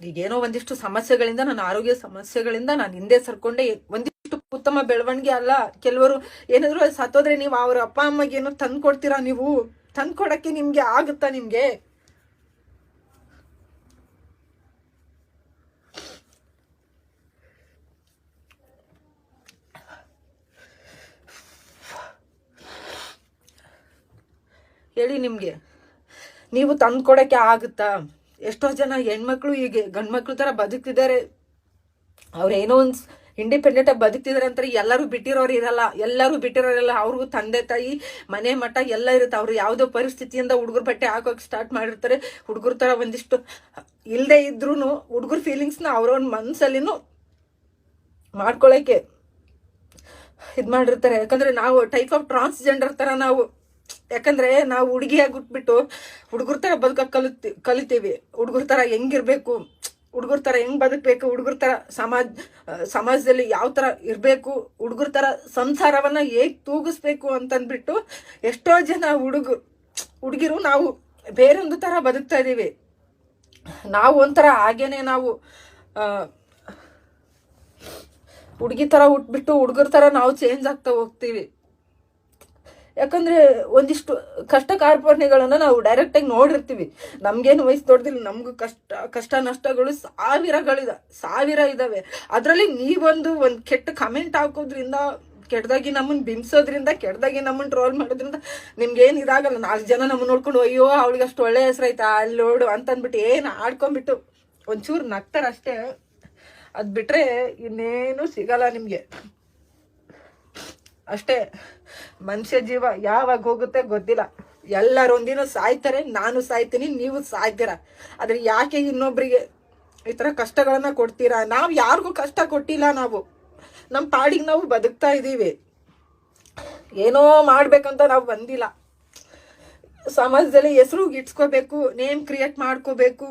ಈಗೇನೋ ಒಂದಿಷ್ಟು ಸಮಸ್ಯೆಗಳಿಂದ ನನ್ನ ಆರೋಗ್ಯ ಸಮಸ್ಯೆಗಳಿಂದ ನಾನು ಹಿಂದೆ ಸರ್ಕೊಂಡೆ ಒಂದಿಷ್ಟು ಉತ್ತಮ ಬೆಳವಣಿಗೆ ಅಲ್ಲ. ಕೆಲವರು ಏನಾದ್ರು ಸತ್ತೋದ್ರೆ ನೀವು ಅವ್ರ ಅಪ್ಪ ಅಮ್ಮಗೆ ಏನೋ ತಂದು ಕೊಡ್ತೀರಾ ನೀವು? ತಂದು ಕೊಡಕ್ಕೆ ನಿಮ್ಗೆ ಆಗುತ್ತಾ ನಿಮ್ಗೆ? ಹೇಳಿ ನಿಮ್ಗೆ. ನೀವು ತಂದು ಕೊಡಕ್ಕೆ ಆಗುತ್ತಾ? ಎಷ್ಟೋ ಜನ ಹೆಣ್ಮಕ್ಳು ಈಗ ಗಂಡ್ಮಕ್ಳು ತರ ಬದುಕ್ತಿದ್ದಾರೆ. ಅವ್ರೇನೋ ಒಂದು ಇಂಡಿಪೆಂಡೆಂಟ್ ಆಗಿ ಬದುಕ್ತಿದಾರೆ ಅಂತಾರೆ. ಎಲ್ಲರೂ ಬಿಟ್ಟಿರೋರು ಇರಲ್ಲ. ಎಲ್ಲರೂ ಬಿಟ್ಟಿರೋರಲ್ಲ ಅವ್ರಿಗೂ ತಂದೆ, ತಾಯಿ, ಮನೆ ಮಠ ಎಲ್ಲ ಇರುತ್ತೆ. ಅವ್ರು ಯಾವುದೋ ಪರಿಸ್ಥಿತಿಯಿಂದ ಹುಡುಗರು ಬಟ್ಟೆ ಹಾಕೋಕೆ ಸ್ಟಾರ್ಟ್ ಮಾಡಿರ್ತಾರೆ. ಹುಡುಗರ ತರ ಒಂದಿಷ್ಟು ಇಲ್ಲದೆ ಇದ್ರೂ ಹುಡುಗರ ಫೀಲಿಂಗ್ಸ್ನ ಅವ್ರವ್ರ ಮನಸ್ಸಲ್ಲಿನೂ ಮಾಡ್ಕೊಳ್ಳೋಕ್ಕೆ ಇದು ಮಾಡಿರ್ತಾರೆ. ಯಾಕಂದ್ರೆ ನಾವು ಟೈಪ್ ಆಫ್ ಟ್ರಾನ್ಸ್ಜೆಂಡರ್ ತರ ನಾವು ಯಾಕಂದ್ರೆ ನಾವು ಹುಡುಗಿಯಾಗಿ ಹುಟ್ಬಿಟ್ಟು ಹುಡುಗರ ತರ ಬದುಕ ಕಲಿತಿ, ಕಲಿತೀವಿ. ಹುಡುಗರ ತರ ಹೆಂಗಿರ್ಬೇಕು, ಹುಡುಗರ ತರ ಹೆಂಗ್ ಬದುಕಬೇಕು, ಹುಡುಗರ ತರ ಸಮಾಜ, ಸಮಾಜದಲ್ಲಿ ಯಾವ ತರ ಇರಬೇಕು, ಹುಡುಗರ ತರ ಸಂಸಾರವನ್ನ ಹೇಗ್ ತೂಗಿಸ್ಬೇಕು ಅಂತಂದ್ಬಿಟ್ಟು ಎಷ್ಟೋ ಜನ ಹುಡುಗ, ಹುಡುಗಿರು ನಾವು ಬೇರೊಂದು ತರ ಬದುಕ್ತಾ ಇದ್ದೀವಿ ನಾವು ಒಂಥರ ಹಾಗೇನೆ ನಾವು ಹುಡುಗಿ ತರ ಹುಟ್ಬಿಟ್ಟು ಹುಡುಗರ ತರ ನಾವು ಚೇಂಜ್ ಆಗ್ತಾ ಹೋಗ್ತೀವಿ. ಯಾಕಂದ್ರೆ ಒಂದಿಷ್ಟು ಕಷ್ಟ ಕಾರ್ಪಣ್ಯಗಳನ್ನ ನಾವು ಡೈರೆಕ್ಟ್ ಆಗಿ ನೋಡಿರ್ತೀವಿ. ನಮ್ಗೇನು ವಯಸ್ಸು ದೊಡ್ಡದಿಲ್ಲ, ನಮ್ಗೂ ಕಷ್ಟ ಕಷ್ಟ ನಷ್ಟಗಳು ಸಾವಿರಗಳಿದ, ಸಾವಿರ ಇದಾವೆ. ಅದರಲ್ಲಿ ನೀವೊಂದು ಒಂದು ಕೆಟ್ಟ ಕಮೆಂಟ್ ಹಾಕೋದ್ರಿಂದ ಕೆಟ್ಟದಾಗಿ ನಮ್ಮನ್ನ ಬಿಂಬಿಸೋದ್ರಿಂದ ಕೆಟ್ಟದಾಗಿ ನಮ್ಮನ್ನ ಟ್ರೋಲ್ ಮಾಡೋದ್ರಿಂದ ನಿಮ್ಗೆ ಏನು ಇದಾಗಲ್ಲ. ನಾಲ್ಕು ಜನ ನಮ್ಮನ್ನು ನೋಡ್ಕೊಂಡು, ಅಯ್ಯೋ, ಅವಳಿಗೆ ಅಷ್ಟು ಒಳ್ಳೆ ಹೆಸರೈತಾ ಅಲ್ಲಿ ನೋಡು, ಅಂತಂದ್ಬಿಟ್ಟು ಏನು ಆಡ್ಕೊಂಡ್ಬಿಟ್ಟು ಒಂಚೂರು ನಗ್ತಾರೆ ಅಷ್ಟೇ ಅದ್ ಬಿಟ್ರೆ ಇನ್ನೇನು ಸಿಗಲ್ಲ ನಿಮ್ಗೆ. ಅಷ್ಟೇ. ಮನುಷ್ಯ ಜೀವ ಯಾವಾಗ ಹೋಗುತ್ತೆ ಗೊತ್ತಿಲ್ಲ. ಎಲ್ಲರೂ ಒಂದಿನ ಸಾಯ್ತಾರೆ, ನಾನು ಸಾಯ್ತೀನಿ, ನೀವು ಸಾಯ್ತೀರ. ಆದರೆ ಯಾಕೆ ಇನ್ನೊಬ್ಬರಿಗೆ ಈ ಥರ ಕಷ್ಟಗಳನ್ನ ಕೊಡ್ತೀರಾ? ನಾವು ಯಾರಿಗೂ ಕಷ್ಟ ಕೊಟ್ಟಿಲ್ಲ ನಾವು. ನಮ್ಮ ಪಾಡಿಗೆ ನಾವು ಬದುಕ್ತಾ ಇದ್ದೀವಿ. ಏನೋ ಮಾಡಬೇಕಂತ ನಾವು ಬಂದಿಲ್ಲ. ಸಮಾಜದಲ್ಲಿ ಹೆಸರು ಇಟ್ಸ್ಕೋಬೇಕು, ನೇಮ್ ಕ್ರಿಯೇಟ್ ಮಾಡ್ಕೋಬೇಕು.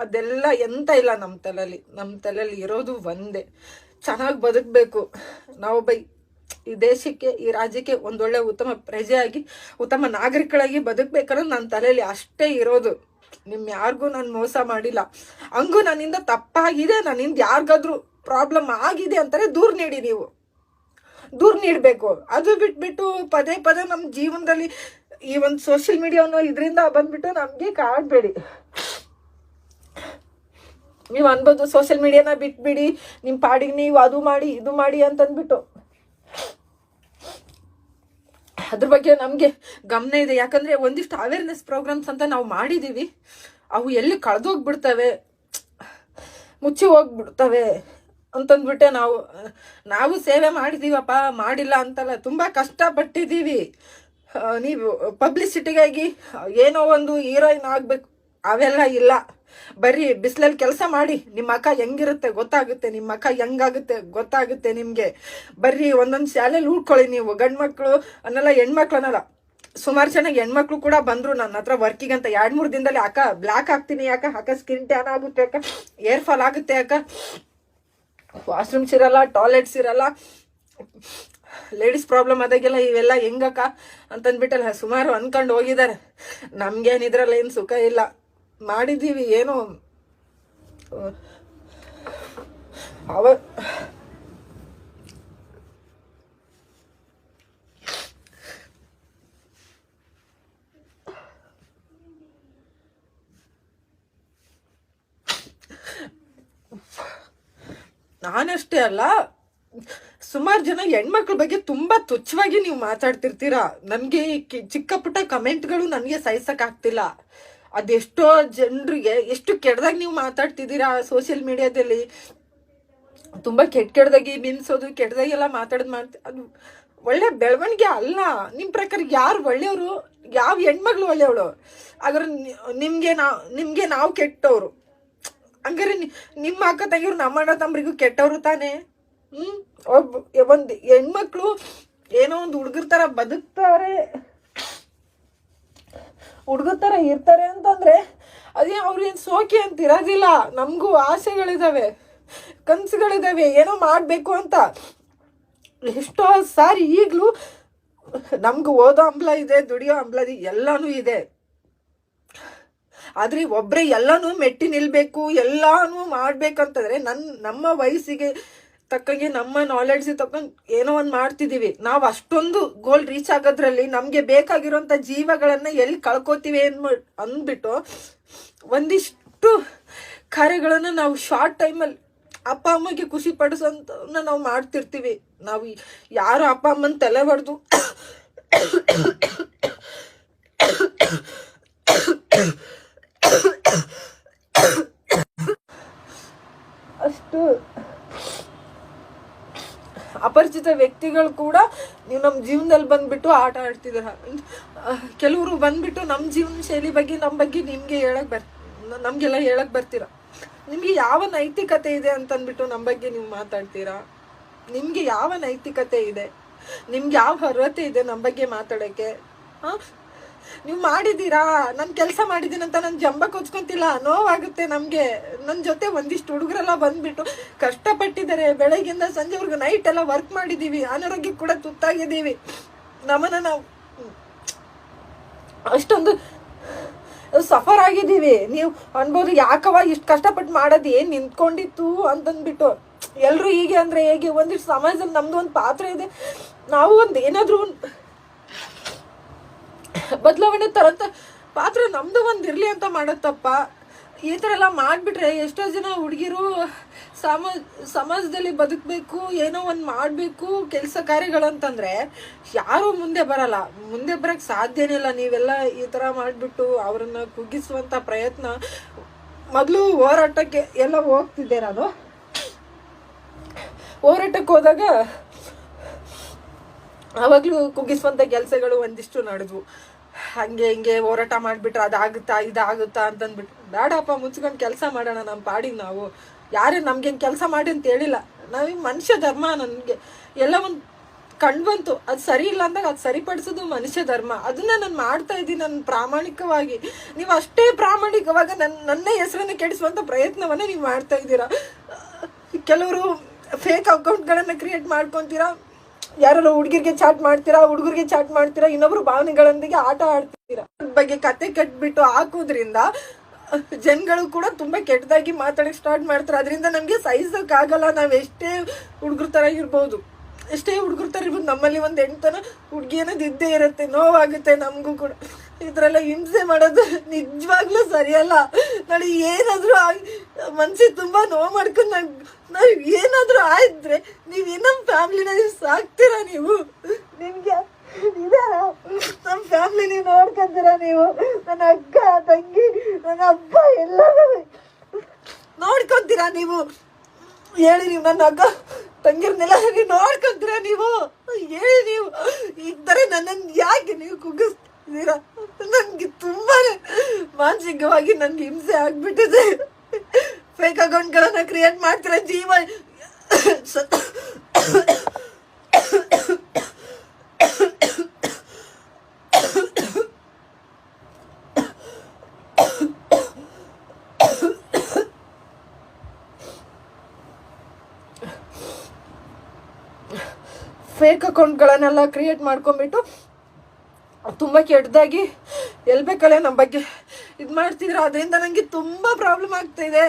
ಅದೆಲ್ಲ ಎಂತ ಇಲ್ಲ ನಮ್ಮ ತಲೆಯಲ್ಲಿ ನಮ್ಮ ತಲೆಯಲ್ಲಿ ಇರೋದು ಒಂದೇ. ಚೆನ್ನಾಗಿ ಬದುಕಬೇಕು. ನಾವೊಬ್ಬ ಈ ದೇಶಕ್ಕೆ, ಈ ರಾಜ್ಯಕ್ಕೆ ಒಂದೊಳ್ಳೆ ಉತ್ತಮ ಪ್ರಜೆಯಾಗಿ, ಉತ್ತಮ ನಾಗರಿಕಳಾಗಿ ಬದುಕಬೇಕನ್ನೋದು ನನ್ನ ತಲೆಯಲ್ಲಿ ಅಷ್ಟೇ ಇರೋದು. ನಿಮ್ ಯಾರಿಗೂ ನಾನು ಮೋಸ ಮಾಡಿಲ್ಲ. ಹಂಗೂ ನನ್ನಿಂದ ತಪ್ಪಾಗಿದೆ, ನನ್ನಿಂದ ಯಾರಿಗಾದ್ರೂ ಪ್ರಾಬ್ಲಮ್ ಆಗಿದೆ ಅಂತಾರೆ ದೂರ ನೀಡಿ ನೀವು. ದೂರ ನೀಡಬೇಕು. ಅದು ಬಿಟ್ಬಿಟ್ಟು ಪದೇ ಪದೇ ನಮ್ಮ ಜೀವನದಲ್ಲಿ ಈ ಒಂದು ಸೋಷಿಯಲ್ ಮೀಡಿಯಾ ಅನ್ನೋ ಇದರಿಂದ ಬಂದ್ಬಿಟ್ಟು ನಮಗೆ ಕಾಡ್ಬೇಡಿ ನೀವು ಅನ್ಬೋದು ಸೋಷಿಯಲ್ ಮೀಡಿಯಾನ ಬಿಟ್ಬಿಡಿ ನಿಮ್ಮ ಪಾಡಿಗೆ ನೀವು ಅದು ಮಾಡಿ, ಇದು ಮಾಡಿ ಅಂತಂದ್ಬಿಟ್ಟು. ಅದ್ರ ಬಗ್ಗೆ ನಮಗೆ ಗಮನ ಇದೆ. ಯಾಕಂದ್ರೆ ಒಂದಿಷ್ಟು ಅವೇರ್ನೆಸ್ ಪ್ರೋಗ್ರಾಮ್ಸ್ ಅಂತ ನಾವು ಮಾಡಿದೀವಿ. ಅವು ಎಲ್ಲಿ ಕಳೆದೋಗ್ಬಿಡ್ತವೆ? ಮುಚ್ಚಿ ಹೋಗ್ಬಿಡ್ತವೆ ಅಂತಂದ್ಬಿಟ್ಟೆ ನಾವು ನಾವು ಸೇವೆ ಮಾಡಿದೀವಪ್ಪ, ಮಾಡಿಲ್ಲ ಅಂತಲ್ಲ ತುಂಬ ಕಷ್ಟಪಟ್ಟಿದ್ದೀವಿ ನೀವು ಪಬ್ಲಿಸಿಟಿಗಾಗಿ ಏನೋ ಒಂದು ಹೀರೋಯಿನ್ ಆಗ್ಬೇಕು. ಅವೆಲ್ಲ ಇಲ್ಲ. ಬರೀ ಬಿಸಿಲಲ್ಲಿ ಕೆಲಸ ಮಾಡಿ, ನಿಮ್ಮ ಅಕ್ಕ ಹೆಂಗಿರುತ್ತೆ ಗೊತ್ತಾಗುತ್ತೆ, ನಿಮ್ಮ ಅಕ್ಕ ಹೆಂಗಾಗುತ್ತೆ ಗೊತ್ತಾಗುತ್ತೆ ನಿಮಗೆ. ಬರ್ರಿ ಒಂದೊಂದು ಶಾಲೆಯಲ್ಲಿ ಉಳ್ಕೊಳ್ಳಿ ನೀವು, ಗಂಡು ಮಕ್ಕಳು ಅನ್ನಲ್ಲ, ಹೆಣ್ಮಕ್ಳು ಅನ್ನಲ್ಲ. ಸುಮಾರು ಜನ ಹೆಣ್ಮಕ್ಳು ಕೂಡ ಬಂದರು ನನ್ನ ಹತ್ರ ವರ್ಕಿಗೆ ಅಂತ. ಎರಡು ಮೂರು ದಿನದಲ್ಲಿ ಅಕ್ಕ ಬ್ಲ್ಯಾಕ್ ಆಗ್ತೀನಿ ಯಾಕೆ ಅಕ್ಕ ಸ್ಕಿನ್ ಟ್ಯಾನ್ ಆಗುತ್ತೆ ಅಕ್ಕ, ಏರ್ ಫಾಲ್ ಆಗುತ್ತೆ ಅಕ್ಕ. ವಾಶ್ರೂಮ್ಸ್ ಇರಲ್ಲ ಟಾಯ್ಲೆಟ್ಸ್ ಇರಲ್ಲ ಲೇಡೀಸ್ ಪ್ರಾಬ್ಲಮ್ ಆದಾಗೆಲ್ಲ ಇವೆಲ್ಲ ಹೆಂಗಕ್ಕ ಅಂತಂದ್ಬಿಟ್ಟಲ್ಲ, ಸುಮಾರು ಅನ್ಕೊಂಡು ಹೋಗಿದ್ದಾರೆ. ನಮ್ಗೇನಿದ್ರಲ್ಲ ಏನು ಸುಖ ಇಲ್ಲ. ಮಾಡಿದ್ದೀವಿ ಏನೋ. ಅವ ನಾನಷ್ಟೇ ಅಲ್ಲ, ಸುಮಾರು ಜನ ಹೆಣ್ಮಕ್ಳ ಬಗ್ಗೆ ತುಂಬಾ ತುಚ್ಛವಾಗಿ ನೀವು ಮಾತಾಡ್ತಿರ್ತೀರಾ. ನನ್ಗೆ ಚಿಕ್ಕ ಪುಟ್ಟ ಕಮೆಂಟ್ಗಳು ನನಗೆ ಸಹಿಸಕ್ ಆಗ್ತಿಲ್ಲ. ಅದೆಷ್ಟೋ ಜನರಿಗೆ ಎಷ್ಟು ಕೆಡ್ದಾಗ ನೀವು ಮಾತಾಡ್ತಿದ್ದೀರಾ ಸೋಷಿಯಲ್ ಮೀಡಿಯಾದಲ್ಲಿ ತುಂಬಾ ಕೆಟ್ಟ ಕೆಡ್ದಾಗಿ ಬಿನ್ಸೋದು ಕೆಟ್ಟದಾಗೆಲ್ಲ ಮಾತಾಡೋದು ಮಾಡ್ತಿ ಅದು ಒಳ್ಳೆ ಬೆಳವಣಿಗೆ ಅಲ್ಲ. ನಿಮ್ಮ ಪ್ರಕಾರ ಯಾರು ಒಳ್ಳೆಯವರು? ಯಾವ ಹೆಣ್ಮಗಳು ಒಳ್ಳೆಯವಳು? ಆದ್ರೆ ನಿಮಗೆ ನಾವು ನಿಮಗೆ ನಾವು ಕೆಟ್ಟವರು. ಹಂಗಾರೆ ನಿಮ್ಮ ಅಕ್ಕ ತಂಗಿರು ನಮ್ಮ ಅಣ್ಣ ತಮ್ಮರಿಗೂ ಕೆಟ್ಟವರು ತಾನೇ? ಹ್ಮ್? ಒಬ್ಬ ಒಂದು ಹೆಣ್ಮಕ್ಳು ಏನೋ ಒಂದು ಹುಡುಗರ ಥರ ಬದುಕ್ತಾರೆ. ಹುಡುಗರ ಥರ ಇರ್ತಾರೆ ಅಂತಂದ್ರೆ, ಅದೇ ಅವ್ರೇನು ಸೋಕೆ ಅಂತ ಇರೋದಿಲ್ಲ. ನಮಗೂ ಆಸೆಗಳಿದ್ದಾವೆ ಕನ್ಸುಗಳಿದಾವೆ, ಏನೋ ಮಾಡಬೇಕು ಅಂತ. ಎಷ್ಟೋ ಸಾರಿ ಈಗಲೂ ನಮ್ಗೆ ಓದೋ ಹಂಬಲ ಇದೆ, ದುಡಿಯೋ ಹಂಬಲ ಇದೆ, ಎಲ್ಲಾನು ಇದೆ. ಆದ್ರೆ ಒಬ್ಬರೇ ಎಲ್ಲನೂ ಮೆಟ್ಟಿ ನಿಲ್ಲಬೇಕು ಎಲ್ಲನೂ ಮಾಡಬೇಕಂತಂದರೆ ನನ್ನ ನಮ್ಮ ವಯಸ್ಸಿಗೆ ತಕ್ಕಂಗೆ ನಮ್ಮ ನಾಲೆಡ್ಜ್ ತಕ್ಕಂಗೆ ಏನೋ ಒಂದು ಮಾಡ್ತಿದೀವಿ. ನಾವು ಅಷ್ಟೊಂದು ಗೋಲ್ ರೀಚ್ ಆಗೋದ್ರಲ್ಲಿ ನಮಗೆ ಬೇಕಾಗಿರೋಂಥ ಜೀವಗಳನ್ನ ಎಲ್ಲಿ ಕಳ್ಕೊತೀವಿ ಅನ್ಬಿಟ್ಟು ಅಂದ್ಬಿಟ್ಟು ಒಂದಿಷ್ಟು ಕಾರ್ಯಗಳನ್ನ ನಾವು ಶಾರ್ಟ್ ಟೈಮಲ್ಲಿ ಅಪ್ಪ ಅಮ್ಮಗೆ ಖುಷಿ ಪಡಿಸೋಂಥವನ್ನ ನಾವು ಮಾಡ್ತಿರ್ತೀವಿ. ನಾವು ಯಾರು ಅಪ್ಪ ಅಮ್ಮನ ತಲೆ ಹೊಡೆದು ಅಷ್ಟು ಅಪರಿಚಿತ ವ್ಯಕ್ತಿಗಳು ಕೂಡ ನೀವು ನಮ್ಮ ಜೀವನದಲ್ಲಿ ಬಂದ್ಬಿಟ್ಟು ಆಟ ಆಡ್ತಿದ್ದೀರ ಕೆಲವರು ಬಂದ್ಬಿಟ್ಟು ನಮ್ಮ ಜೀವನ ಶೈಲಿ ಬಗ್ಗೆ ನಮ್ಮ ಬಗ್ಗೆ ನಿಮಗೆ ಹೇಳಕ್ ಬರ್, ನಮಗೆಲ್ಲ ಹೇಳಕ್ ಬರ್ತೀರಾ? ನಿಮಗೆ ಯಾವ ನೈತಿಕತೆ ಇದೆ ಅಂತಂದ್ಬಿಟ್ಟು ನಮ್ಮ ಬಗ್ಗೆ ನೀವು ಮಾತಾಡ್ತೀರಾ? ನಿಮಗೆ ಯಾವ ನೈತಿಕತೆ ಇದೆ? ನಿಮ್ಗೆ ಯಾವ ಅರ್ಹತೆ ಇದೆ ನಮ್ಮ ಬಗ್ಗೆ ಮಾತಾಡೋಕ್ಕೆ? ನೀವು ಮಾಡಿದ್ದೀರಾ? ನಾನು ಕೆಲಸ ಅಂತ ನಾನು ಜಂಬ ಕೊಚ್ಕೊಂತಿಲ್ಲ ನೋವಾಗುತ್ತೆ ನಮಗೆ. ನನ್ನ ಜೊತೆ ಒಂದಿಷ್ಟು ಹುಡುಗರೆಲ್ಲ ಬಂದ್ಬಿಟ್ಟು ಕಷ್ಟಪಟ್ಟಿದ್ದಾರೆ. ಬೆಳಗ್ಗಿಂದ ಸಂಜೆವರೆಗೂ ನೈಟ್ ಎಲ್ಲ ವರ್ಕ್ ಮಾಡಿದ್ದೀವಿ ಅನಾರೋಗ್ಯಕ್ಕೆ ಕೂಡ ತುತ್ತಾಗಿದ್ದೀವಿ. ನಮ್ಮನ್ನ ನಾವು ಅಷ್ಟೊಂದು ಸಫರ್ ಆಗಿದ್ದೀವಿ. ನೀವು ಅನ್ಬೋದು ಯಾಕವ ಇಷ್ಟು ಕಷ್ಟಪಟ್ಟು ಮಾಡೋದು? ಏನು ನಿಂತ್ಕೊಂಡಿತ್ತು ಅಂತಂದ್ಬಿಟ್ಟು. ಎಲ್ಲರೂ ಹೀಗೆ ಅಂದರೆ ಹೇಗೆ? ಒಂದಿಷ್ಟು ಸಮಾಜದಲ್ಲಿ ನಮ್ದು ಒಂದು ಪಾತ್ರ ಇದೆ. ನಾವು ಒಂದು ಏನಾದರೂ ಬದಲಾವಣೆ ತರಂತ ಪಾತ್ರ ನಮ್ದು ಒಂದು ಇರಲಿ ಅಂತ ಮಾಡತ್ತಪ್ಪ. ಈ ಥರ ಎಲ್ಲ ಮಾಡಿಬಿಟ್ರೆ ಎಷ್ಟೋ ಜನ ಹುಡುಗಿರು ಸಮ, ಸಮಾಜದಲ್ಲಿ ಬದುಕಬೇಕು, ಏನೋ ಒಂದು ಮಾಡಬೇಕು, ಕೆಲಸ ಕಾರ್ಯಗಳಂತಂದರೆ ಯಾರೂ ಮುಂದೆ ಬರಲ್ಲ. ಮುಂದೆ ಬರೋಕ್ಕೆ ಸಾಧ್ಯನೇ ಇಲ್ಲ. ನೀವೆಲ್ಲ ಈ ಥರ ಮಾಡಿಬಿಟ್ಟು ಅವರನ್ನು ಕುಗ್ಗಿಸುವಂಥ ಪ್ರಯತ್ನ ಮೊದಲು ಹೋರಾಟಕ್ಕೆ ಎಲ್ಲ ಹೋಗ್ತಿದ್ದೆ ನಾನು. ಹೋರಾಟಕ್ಕೆ ಹೋದಾಗ ಆವಾಗಲೂ ಕುಗ್ಗಿಸುವಂಥ ಕೆಲಸಗಳು ಒಂದಿಷ್ಟು ನಡೆದ್ವು. ಹಂಗೆ ಹಿಂಗೆ ಹೋರಾಟ ಮಾಡಿಬಿಟ್ರೆ ಅದಾಗುತ್ತಾ, ಇದಾಗುತ್ತಾ ಅಂತಂದ್ಬಿಟ್ಟು. ಬೇಡಪ್ಪ ಮುಚ್ಕೊಂಡು ಕೆಲಸ ಮಾಡೋಣ ನಮ್ಮ ಪಾಡಿಗೆ ನಾವು. ಯಾರೇ ನಮ್ಗೆ ಕೆಲಸ ಮಾಡಿ ಅಂತ ಹೇಳಿಲ್ಲ. ನಾವೀಗ ಮನುಷ್ಯ ಧರ್ಮ ನನಗೆ ಎಲ್ಲ ಒಂದು ಕಂಡು ಬಂತು. ಅದು ಸರಿ ಇಲ್ಲ ಅಂದಾಗ ಅದು ಸರಿಪಡಿಸೋದು ಮನುಷ್ಯ ಧರ್ಮ. ಅದನ್ನ ನಾನು ಮಾಡ್ತಾ ಇದ್ದೀನಿ ನನ್ನ ಪ್ರಾಮಾಣಿಕವಾಗಿ. ನೀವು ಅಷ್ಟೇ ಪ್ರಾಮಾಣಿಕವಾಗಿ ನನ್ನ ನನ್ನ ಹೆಸರನ್ನು ಕೆಡಿಸುವಂಥ ಪ್ರಯತ್ನವನ್ನ ನೀವು ಮಾಡ್ತಾ ಇದ್ದೀರಾ. ಕೆಲವರು ಫೇಕ್ ಅಕೌಂಟ್ಗಳನ್ನು ಕ್ರಿಯೇಟ್ ಮಾಡ್ಕೊತೀರಾ. ಯಾರು ಹುಡುಗಿರ್ಗೆ ಚಾಟ್ ಮಾಡ್ತೀರಾ, ಹುಡುಗರಿಗೆ ಚಾಟ್ ಮಾಡ್ತೀರಾ, ಇನ್ನೊಬ್ರು ಭಾವನೆಗಳೊಂದಿಗೆ ಆಟ ಆಡ್ತೀರಾ ಬಗ್ಗೆ ಕತೆ ಕಟ್ಬಿಟ್ಟು ಹಾಕೋದ್ರಿಂದ, ಜನಗಳು ಕೂಡ ತುಂಬಾ ಕೆಟ್ಟದಾಗಿ ಮಾತಾಡಕ್ ಸ್ಟಾರ್ಟ್ ಮಾಡ್ತಾರೆ. ಅದರಿಂದ ನಮಗೆ ಸಹಿಸೋಕ್ಕಾಗಲ್ಲ ನಾವು ಎಷ್ಟೇ ಹುಡುಗರ ಥರ ಇರ್ಬೋದು. ಎಷ್ಟೇ ಹುಡುಗರ ಥರ ಇರ್ಬೋದು, ನಮ್ಮಲ್ಲಿ ಒಂದು ಹೆಣ್ತನ ಹುಡುಗಿ ಅನ್ನೋದು ಇದ್ದೇ ಇರುತ್ತೆ. ನೋವಾಗುತ್ತೆ ನಮಗೂ ಕೂಡ. ಎಲ್ಲ ಹಿಂಸೆ ಮಾಡೋದು ನಿಜವಾಗ್ಲೂ ಸರಿಯಲ್ಲ. ನಾನು ಏನಾದರೂ ಮನ್ಸಿಗೆ ತುಂಬ ನೋವು ಮಾಡ್ಕೊಂಡು ನಾನು ನಾವು ಏನಾದರೂ ಆಯಿದ್ರೆ ನೀವು ನಮ್ಮ ಫ್ಯಾಮ್ಲಿನ ಸಾಕ್ತೀರಾ ನೀವು? ನಿಮಗೆ ಇದಾರ ನಮ್ಮ ಫ್ಯಾಮ್ಲಿ ನೀವು ನೋಡ್ಕೊಂತೀರಾ ನೀವು? ನನ್ನ ಅಕ್ಕ, ತಂಗಿ, ನನ್ನ ಅಪ್ಪ ಎಲ್ಲರೂ ನೋಡ್ಕೊಂತೀರಾ ನೀವು? ಹೇಳಿ ನೀವು, ನನ್ನ ಅಕ್ಕ, ತಂಗಿರ್ನೆಲ್ಲ ನೋಡ್ಕೊಂತೀರಾ ನೀವು? ಹೇಳಿ ನೀವು. ಇದ್ದರೆ ನನ್ನನ್ನು ಯಾಕೆ ನೀವು ಕುಗ್ಗಿಸ್ತೀರಾ ನನಗೆ ತುಂಬಾನೇ ಮಾನಸಿಕವಾಗಿ ನನಗೆ ಹಿಂಸೆ ಆಗ್ಬಿಟ್ಟಿದೆ. ಫೇಕ್ ಅಕೌಂಟ್ಗಳನ್ನು ಕ್ರಿಯೇಟ್ ಮಾಡ್ತೀರ ಜೀವ. ಫೇಕ್ ಅಕೌಂಟ್ಗಳನ್ನೆಲ್ಲ ಕ್ರಿಯೇಟ್ ಮಾಡ್ಕೊಂಬಿಟ್ಟು ತುಂಬ ಕೆಟ್ಟದಾಗಿ ಎಲ್ಲಿ ಬೇಕಲ್ಲ ನಮ್ಮ ಬಗ್ಗೆ. ಇದು ಮಾಡ್ತಿದ್ರು, ಅದರಿಂದ ನನಗೆ ತುಂಬ ಪ್ರಾಬ್ಲಮ್ ಆಗ್ತಾಯಿದೆ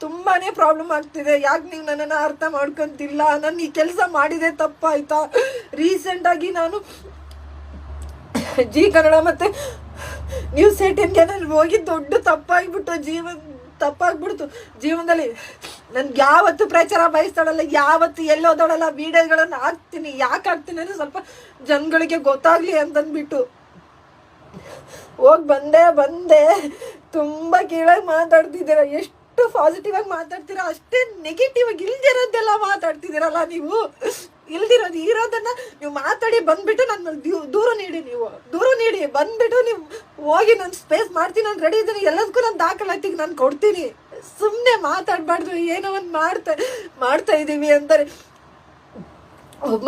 ತುಂಬಾ ಪ್ರಾಬ್ಲಮ್ ಆಗ್ತಿದೆ ಯಾಕೆ ನೀವು ನನ್ನನ್ನು ಅರ್ಥ ಮಾಡ್ಕೊಂತಿಲ್ಲ? ನಾನು ಈ ಕೆಲಸ ಮಾಡಿದೆ ತಪ್ಪಾಯ್ತಾ ರೀಸೆಂಟಾಗಿ ನಾನು ಜಿ ಕನ್ನಡ ಮತ್ತು ನ್ಯೂಸ್ ಏಟೀನ್ಗೆ ನಾನು ಹೋಗಿ ದೊಡ್ಡ ತಪ್ಪಾಗಿಬಿಟ್ಟು ಜೀವನ ತಪ್ಪಾಗ್ಬಿಡ್ತು. ಜೀವನದಲ್ಲಿ ನನ್ಗೆ ಯಾವತ್ತು ಪ್ರಚಾರ ಬಯಸ್ತಾಳಲ್ಲ, ಯಾವತ್ತು ಎಲ್ಲೋದಾಳಲ್ಲ ವೀಡಿಯೋಗಳನ್ನು ಹಾಕ್ತೀನಿ, ಯಾಕೆ ಹಾಕ್ತೀನಿ ಅಂದರೆ ಸ್ವಲ್ಪ ಜನಗಳಿಗೆ ಗೊತ್ತಾಗ್ಲಿ ಅಂತಂದ್ಬಿಟ್ಟು. ಹೋಗಿ ಬಂದೆ ಬಂದೆ. ತುಂಬ ಕೀಳಾಗಿ ಮಾತಾಡ್ತಿದ್ದೀರ. ಎಷ್ಟು ಪಾಸಿಟಿವ್ ಆಗಿ ಮಾತಾಡ್ತೀರಾ, ಅಷ್ಟೇ ನೆಗೆಟಿವ್ ಆಗಿ ಇಲ್ದಿರೋದೆಲ್ಲ ಮಾತಾಡ್ತಿದ್ದೀರಲ್ಲ ನೀವು. ಇಲ್ದಿರೋದು ಇರೋದನ್ನ ನೀವು ಮಾತಾಡಿ ಬಂದ್ಬಿಟ್ಟು ನನ್ನ ದೂರ ನೀಡಿ ನೀವು. ದೂರ ನೀಡಿ. ಬಂದ್ಬಿಟ್ಟು ನೀವು ಹೋಗಿ ನಾನು ಸ್ಪೇಸ್ ಮಾಡ್ತೀನಿ, ನಾನು ರೆಡಿ ಇದ್ದೀನಿ. ಎಲ್ಲದಕ್ಕೂ ನಾನು ದಾಖಲಾತಿಗೆ ನಾನು ಕೊಡ್ತೀನಿ. ಸುಮ್ಮನೆ ಮಾತಾಡಬಾರ್ದು. ಏನೋ ಒಂದು ಮಾಡ್ತಾ ಮಾಡ್ತಾ ಇದ್ದೀವಿ ಅಂತಾರೆ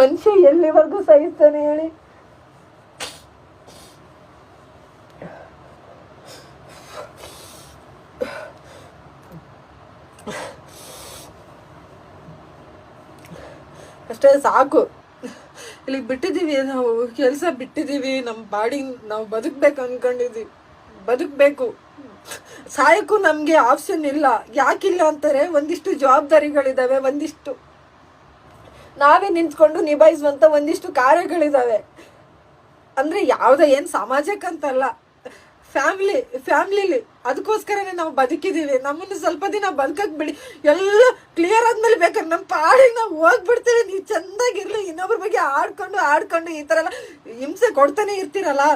ಮನುಷ್ಯ ಎಲ್ಲಿವರೆಗೂ ಸಹಿಸ್ತಾನೆ ಹೇಳಿ. ಅಷ್ಟೇ ಸಾಕು. ಇಲ್ಲಿ ಬಿಟ್ಟಿದ್ದೀವಿ, ನಾವು ಕೆಲಸ ಬಿಟ್ಟಿದ್ದೀವಿ ನಮ್ಮ ಬಾಡಿ, ನಾವು ಬದುಕಬೇಕು ಅನ್ಕೊಂಡಿದ್ದೀವಿ ಬದುಕಬೇಕು. ಸಾಯಕ್ಕೂ ನಮಗೆ ಆಪ್ಷನ್ ಇಲ್ಲ. ಯಾಕಿಲ್ಲ ಅಂತಾರೆ, ಒಂದಿಷ್ಟು ಜವಾಬ್ದಾರಿಗಳಿದ್ದಾವೆ ಒಂದಿಷ್ಟು. ನಾವೇ ನಿಂತ್ಕೊಂಡು ನಿಭಾಯಿಸುವಂಥ ಒಂದಿಷ್ಟು ಕಾರ್ಯಗಳಿದ್ದಾವೆ ಅಂದ್ರೆ ಯಾವುದೇ ಏನು ಸಮಾಜಕ್ಕಂತಲ್ಲ ಫ್ಯಾಮಿಲಿ ಫ್ಯಾಮಿಲಿಲಿ ಅದಕ್ಕೋಸ್ಕರನೇ ನಾವು ಬದುಕಿದ್ದೀವಿ. ನಮ್ಮನ್ನು ಸ್ವಲ್ಪ ದಿನ ಬದುಕಕ್ ಬಿಡಿ ಎಲ್ಲ ಕ್ಲಿಯರ್ ಆದ್ಮೇಲೆ ಬೇಕಾದ್ರೆ ನಮ್ಮ ಪಾಡಿಗೆ ನಾವು ಹೋಗ್ಬಿಡ್ತೀವಿ. ನೀವು ಚಂದಾಗಿರ್ಲಿ, ಇನ್ನೊಬ್ರ ಬಗ್ಗೆ ಆಡ್ಕೊಂಡು ಆಡ್ಕೊಂಡು ಈ ಥರ ಎಲ್ಲ ಹಿಂಸೆ ಕೊಡ್ತಾನೆ ಇರ್ತೀರಲ್ಲ.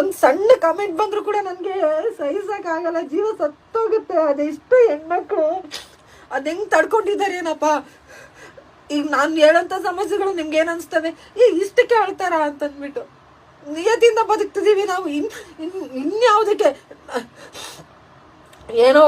ಒಂದು ಸಣ್ಣ ಕಮೆಂಟ್ ಬಂದರೂ ಕೂಡ ನನಗೆ ಸಹಿಸೋಕ್ಕಾಗಲ್ಲ ಜೀವ ಸತ್ತೋಗುತ್ತೆ. ಅದೆಷ್ಟು ಹೆಣ್ಮಕ್ಳು. ಅದು ಹೆಂಗೆ ತಡ್ಕೊಂಡಿದ್ದಾರೆ ಏನಪ್ಪ? ಈಗ ನಾನು ಹೇಳೋಂಥ ಸಮಸ್ಯೆಗಳು ನಿಮ್ಗೆ ಏನು ಅನಿಸ್ತವೆ ಈ ಇಷ್ಟಕ್ಕೆ ಅಳ್ತಾರ ಅಂತಂದ್ಬಿಟ್ಟು. ನಿಯತಿಯಿಂದ ಬದುಕ್ತಿದ್ದೀವಿ ನಾವು. ಇನ್ ಇನ್ ಇನ್ಯಾವುದಕ್ಕೆ? ಏನೋ